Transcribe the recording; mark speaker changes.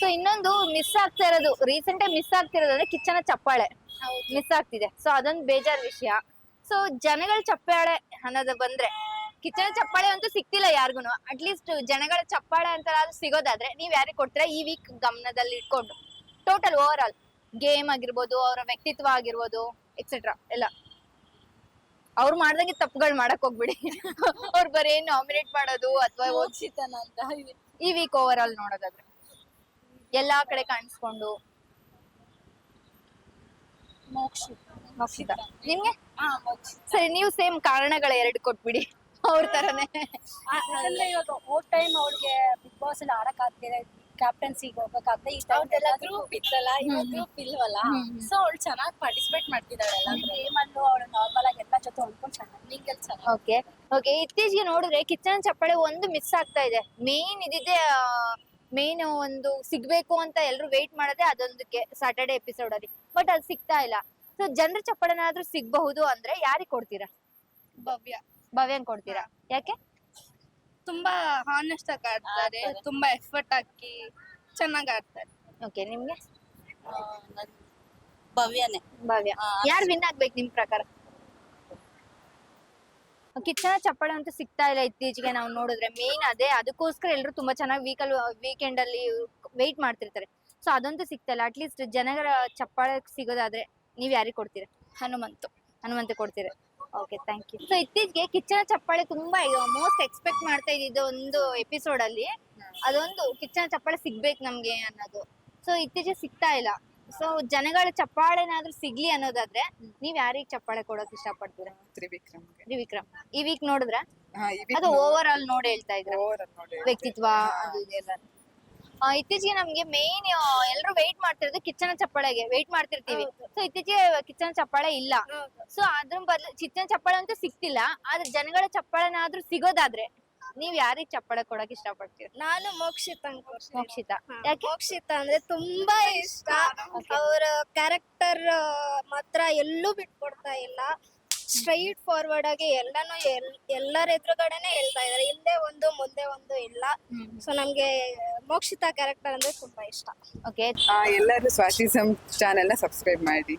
Speaker 1: So ಇನ್ನೊಂದು miss ಆಗ್ತಾ ಇರೋದು. ರೀಸೆಂಟ್ ಆಗಿ ಮಿಸ್ ಆಗ್ತಿರೋದು ಅಂದ್ರೆ ಕಿಚ್ಚನ ಚಪ್ಪಾಳೆ. ಮಿಸ್ ಆಗ್ತಿದೆ. ಸೊ ಅದೊಂದು ಬೇಜಾರ್ ವಿಷಯ. ಸೊ ಜನಗಳ ಚಪ್ಪಾಳೆ ಅನ್ನೋದು ಬಂದ್ರೆ ಕಿಚನ್ ಚಪ್ಪಾಳೆ ಅಂತೂ ಸಿಕ್ತಿಲ್ಲ ಯಾರಿಗೂ ಅಟ್ಲೀಸ್ಟ್ ಜನಗಳ ಚಪ್ಪಾಳೆ ಅಂತ ಸಿಗೋದಾದ್ರೆ ನೀವ್ ಯಾರಿಗೆ ಕೊಡ್ತೀರಾ? ಈ ವೀಕ್ ಗಮನದಲ್ಲಿ ಇಟ್ಕೊಂಡು. ಟೋಟಲ್ ಓವರ್ ಆಲ್ ಗೇಮ್ ಆಗಿರ್ಬೋದು ಅವರ ವ್ಯಕ್ತಿತ್ವ ಆಗಿರ್ಬೋದು ಎಕ್ಸೆಟ್ರಾ ಎಲ್ಲ. ಅವ್ರು ಮಾಡ್ದಂಗೆ ತಪ್ಪುಗಳು ಮಾಡಕ್ ಹೋಗ್ಬಿಡಿ. ಅವ್ರು ಬರೀ ನಾಮಿನೇಟ್ ಮಾಡೋದು ಅಥವಾ ಈ ವೀಕ್ ಓವರ್ ಆಲ್ ನೋಡೋದಾದ್ರೆ. ಎಲ್ಲಾ ಕಡೆ ಕಾಣಿಸ್ಕೊಂಡು.
Speaker 2: ಮೋಕ್ಷಿತ.
Speaker 1: ನಿಮ್ಗೆ? ಸರಿ ನೀವು ಸೇಮ್ ಕಾರಣಗಳ ಎರಡು ಕೊಟ್ಬಿಡಿ. ಅವ್ರ ತರನೇ.
Speaker 2: ಅಂದ್ರೆ ಇವಾಗ ಓ ಟೈಮ್ ಅವ್ರಿಗೆ ಬಿಗ್ ಬಾಸ್ ಅಲ್ಲಿ ಆಡಕ್ ಆಗ್ತಿದೆ. ಕ್ಯಾಪ್ಟನ್ಸಿಗೆ ಹೋಗಕ್ಕಾಗದೆ ಈ
Speaker 3: ಅವ್ರದೆಲ್ಲ ಗ್ರೂಪ್ ಇತ್ತಲ್ಲ ಇವಾಗ ಗ್ರೂಪ್ ಇಲ್ವಲ್ಲ. ಸೊ ಅವಳು ಚೆನ್ನಾಗಿ ಪಾರ್ಟಿಸಿಪೇಟ್ ಮಾಡ್ತಿದ್ದಾಳೆ
Speaker 2: ಗೇಮಲ್ಲೂ ಅವಳು ನಾರ್ಮಲ್ ಆಗಿ ಎಲ್ಲ ಜೊತೆ ಹೊಂದ್ಕೊಂಡು ಚೆನ್ನಾಗಿ
Speaker 3: ಚೆನ್ನಾಗಿ
Speaker 1: ಓಕೆ ಓಕೆ ಇತ್ತೀಚೆಗೆ ನೋಡಿದ್ರೆ ಕಿಚನ್ ಚಪ್ಪಾಳೆ ಒಂದು ಮಿಸ್ ಆಗ್ತಾ ಇದೆ. ಮೇನ್ ಇದಿದೆ ಮೇನ್ ಒಂದು ಸಿಗ್ಬೇಕು ಅಂತ ಎಲ್ರು ವೇಟ್ ಮಾಡೋದೇ ಅದೊಂದಕ್ಕೆ ಸಾಟರ್ಡೆ ಎಪಿಸೋಡ್ ಅಲ್ಲಿ. ಬಟ್ ಅದು ಸಿಗ್ತಾ ಇಲ್ಲ. ಸೊ ಜನರ ಚಪ್ಪಳನಾದ್ರೂ ಸಿಗ್ಬಹುದು ಅಂದ್ರೆ ಯಾರಿಗ್ ಕೊಡ್ತೀರಾ?
Speaker 3: ಭವ್ಯ.
Speaker 1: ಭವ್ಯನ್ ಕೊಡ್ತೀರಾ? ಯಾಕೆ?
Speaker 3: ತುಂಬಾ ಹಾನೆಸ್ಟ್ ಆಗಿ ಆಡ್ತಾರೆ. ತುಂಬಾ ಎಫರ್ಟ್ ಹಾಕಿ ಚೆನ್ನಾಗಿ ಆಡ್ತಾರೆ.
Speaker 1: ಓಕೆ ನಿಮ್ಗೆ?
Speaker 3: ಭವ್ಯನೇ.
Speaker 1: ಭವ್ಯ. ಯಾರು ವಿನ್ ಆಗ್ಬೇಕು ನಿಮ್ ಪ್ರಕಾರ? ಕಿಚ್ಚನ ಚಪ್ಪಾಳೆ ಅಂತೂ ಸಿಗ್ತಾ ಇಲ್ಲ ಇತ್ತೀಚೆಗೆ ನಾವು ನೋಡಿದ್ರೆ. ಮೇನ್ ಅದೇ. ಅದಕ್ಕೋಸ್ಕರ ಎಲ್ಲರೂ ತುಂಬಾ ಚೆನ್ನಾಗಿ ವೀಕಲ್ ವೀಕೆಂಡ್ ಅಲ್ಲಿ ವೆಯ್ಟ್ ಮಾಡ್ತಿರ್ತಾರೆ. ಸೊ ಅದಂತೂ ಸಿಗ್ತಾ ಇಲ್ಲ. ಅಟ್ಲೀಸ್ಟ್ ಜನಗಳ ಚಪ್ಪಾಳೆ ಸಿಗೋದಾದ್ರೆ ನೀವ್ ಯಾರಿಗೆ ಕೊಡ್ತೀರಾ?
Speaker 3: ಹನುಮಂತು.
Speaker 1: ಹನುಮಂತ ಕೊಡ್ತೀರಾ? ಓಕೆ ಥ್ಯಾಂಕ್ ಯು ಸೊ ಇತ್ತೀಚೆಗೆ ಕಿಚ್ಚನ ಚಪ್ಪಾಳೆ ತುಂಬಾ ಮೋಸ್ಟ್ ಎಕ್ಸ್ಪೆಕ್ಟ್ ಮಾಡ್ತಾ ಇದ್ದಿದ್ದು ಒಂದು ಎಪಿಸೋಡ್ ಅಲ್ಲಿ. ಅದೊಂದು ಕಿಚ್ಚನ ಚಪ್ಪಾಳೆ ಸಿಗ್ಬೇಕು ನಮ್ಗೆ ಅನ್ನೋದು. ಸೊ ಇತ್ತೀಚೆಗೆ ಸಿಗ್ತಾ ಇಲ್ಲ. ಸೊ ಜನಗಳ ಚಪ್ಪಾಳೆನಾದ್ರೂ ಸಿಗ್ಲಿ ಅನ್ನೋದಾದ್ರೆ ನೀವ್ ಯಾರಿಗ್ ಚಪ್ಪಾಳೆ ಕೊಡೋಕ್ ಇಷ್ಟಪಡ್ತೀರಾ?
Speaker 4: ತ್ರಿವಿಕ್ರಮ್ಗೆ.
Speaker 1: ತ್ರಿವಿಕ್ರಮ್. ಈ ವೀಕ್ ನೋಡಿದ್ರ?
Speaker 4: ಹಾ ಈ
Speaker 1: ಅದು ಓವರ್ ಆಲ್ ನೋಡಿ ಹೇಳ್ತಾ ಇದ್ರ?
Speaker 4: ಓವರ್ ನೋಡಿ
Speaker 1: ವ್ಯಕ್ತಿತ್ವ ಅದು ಇದು ಎಲ್ಲ. ಆ, ಇತ್ತೀಚೆಗೆ ನಮ್ಗೆ ಮೇನ್ ಎಲ್ಲರೂ ವೆಯ್ಟ್ ಮಾಡ್ತಿರೋದು ಕಿಚ್ಚನ ಚಪ್ಪಾಳೆಗೆ. ವೆಯ್ಟ್ ಮಾಡ್ತಿರ್ತೀವಿ. ಸೊ ಇತ್ತೀಚೆಗೆ ಕಿಚ್ಚನ ಚಪ್ಪಾಳೆ ಇಲ್ಲ. ಸೊ ಅದ್ರ ಬದಲು ಕಿಚ್ಚನ ಚಪ್ಪಾಳೆ ಅಂತೂ ಸಿಗ್ತಿಲ್ಲ. ಆದ್ರೆ ಜನಗಳ ಚಪ್ಪಾಳೆನಾದ್ರೂ ಸಿಗೋದಾದ್ರೆ ನೀವ್ ಯಾರಿಗ್ ಚಪ್ಪಳ ಕೊಡಕ್ ಇಷ್ಟ ಪಡ್ತೀರಿ
Speaker 3: ನಾನು ಮೋಕ್ಷಿತ
Speaker 1: ಮೋಕ್ಷಿತ. ಯಾಕೆ?
Speaker 3: ಮೋಕ್ಷಿತ ಅಂದ್ರೆ ತುಂಬಾ ಇಷ್ಟ. ಅವರ ಕ್ಯಾರೆಕ್ಟರ್ ಮಾತ್ರ ಎಲ್ಲೂ ಬಿಟ್ಕೊಡ್ತಾ ಇಲ್ಲ. ಸ್ಟ್ರೈಟ್ ಫಾರ್ವರ್ಡ್ ಆಗಿ ಎಲ್ಲಾನು ಎಲ್- ಎಲ್ಲರ ಎದುರುಗಡೆನೆ ಹೇಳ್ತಾ ಇದಾರೆ. ಹಿಂದೆ ಒಂದು ಮುಂದೆ ಒಂದು ಇಲ್ಲ. ಸೊ ನಮ್ಗೆ ಮೋಕ್ಷಿತ ಕ್ಯಾರೆಕ್ಟರ್ ಅಂದ್ರೆ ತುಂಬಾ ಇಷ್ಟ.
Speaker 1: ಓಕೆ.
Speaker 4: ಆ, ಎಲ್ಲರೂ ಸ್ವಾತಿಸಮ್ ಚಾನೆಲ್ನ ಸಬ್ಸ್ಕ್ರೈಬ್ ಮಾಡಿ.